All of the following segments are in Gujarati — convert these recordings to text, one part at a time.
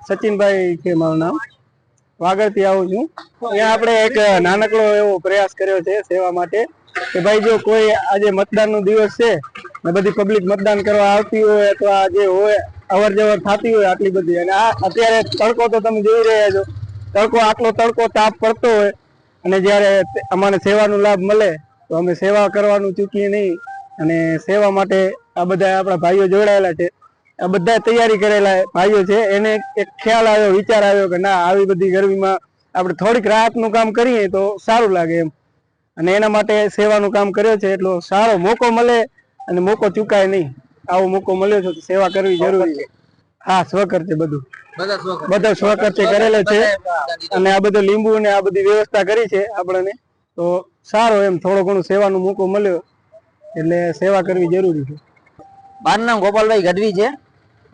સચિનભાઈ છે મારું નામ. વાગડથી આવું છું. અહીંયા આપણે એક નાનકડો એવો પ્રયાસ કર્યો છે સેવા માટે કે ભાઈ જો કોઈ આજે મતદાનનો દિવસ છે ને બધી પબ્લિક મતદાન કરવા આવતી હોય અથવા જે હોય અવર જવર થતી હોય આટલી બધી. અને આ અત્યારે તડકો તો તમે જોઈ રહ્યા છો. તડકો આટલો તડકો તાપ પડતો હોય અને જ્યારે અમારે સેવાનો લાભ મળે તો અમે સેવા કરવાનું ચૂકીએ નહીં. અને સેવા માટે આ બધા આપણા ભાઈઓ જોડાયેલા છે. બધા તૈયારી કરેલા ભાઈઓ છે. એને એક ખ્યાલ આવ્યો વિચાર આવ્યો કે ના આવી બધી ગરમીમાં આપણે થોડીક રાહતનું કામ કરીએ તો સારું લાગે એમ. અને એના માટે સેવાનું કામ કર્યો છે એટલો સારો મોકો મળે અને મોકો ચૂકાય નહીં. આવો મોકો મળ્યો છે તો સેવા કરવી જરૂરી છે. હા સ્વખર્ચે બધું. બધા સ્વખર્ચે. બધો કરેલો છે અને આ બધું લીંબુ ને આ બધી વ્યવસ્થા કરી છે આપણને. તો સારો એમ થોડો ઘણો સેવાનો મોકો મળ્યો. એટલે સેવા કરવી જરૂરી છે. મારું નામ ગોપાલભાઈ ગઢવી છે.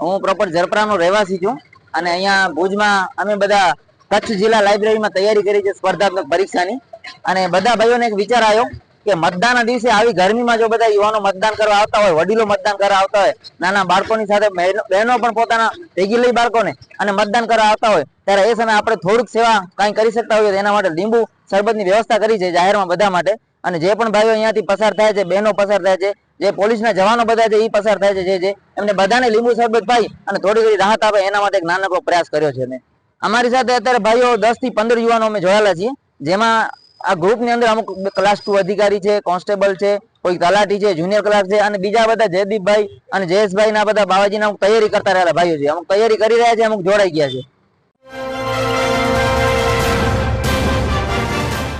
હું પ્રોપર ઝરપરાનો રહેવાસી છું અને અહીંયા ભુજમાં અમે બધા કચ્છ જિલ્લા લાઇબ્રેરીમાં તૈયારી કરી છે સ્પર્ધાત્મક પરીક્ષાની. અને બધા ભાઈઓને એક વિચાર આવ્યો કે મતદાનના દિવસે આવી ગરમીમાં જો બધા યુવાનો મતદાન કરવા આવતા હોય, વડીલો મતદાન કરવા આવતા હોય, નાના બાળકોની સાથે બહેનો બહેનો પણ પોતાના ભેગી લઈ બાળકોને અને મતદાન કરવા આવતા હોય, ત્યારે એ સમયે આપણે થોડુંક સેવા કાંઈ કરી શકતા હોઈએ એના માટે લીંબુ શરબતની વ્યવસ્થા કરી છે જાહેરમાં બધા માટે. અને જે પણ ભાઈઓ અહીંયાથી પસાર થાય છે, બહેનો પસાર થાય છે જે પોલીસના જવાનો બધા છે એ પસાર થાય છે, જે એમને બધાને લીંબુ શરબત ભાઈ અને થોડી ઘણી રાહત આપે, એના માટે એક નાનકડો પ્રયાસ કર્યો છે મેં. અમારી સાથે અત્યારે ભાઈઓ દસથી પંદર યુવાનો અમે જોયેલા છીએ, જેમાં આ ગ્રુપની અંદર અમુક ક્લાસ ટુ અધિકારી છે, કોન્સ્ટેબલ છે, કોઈ તલાટી છે જુનિયર ક્લાર્ક છે, અને બીજા બધા જયદીપભાઈ અને જયેશભાઈ ના બધા બાવાજીના અમુક તૈયારી કરતા રહેલા ભાઈઓ છે. અમુક તૈયારી કરી રહ્યા છે, અમુક જોડાઈ ગયા છે.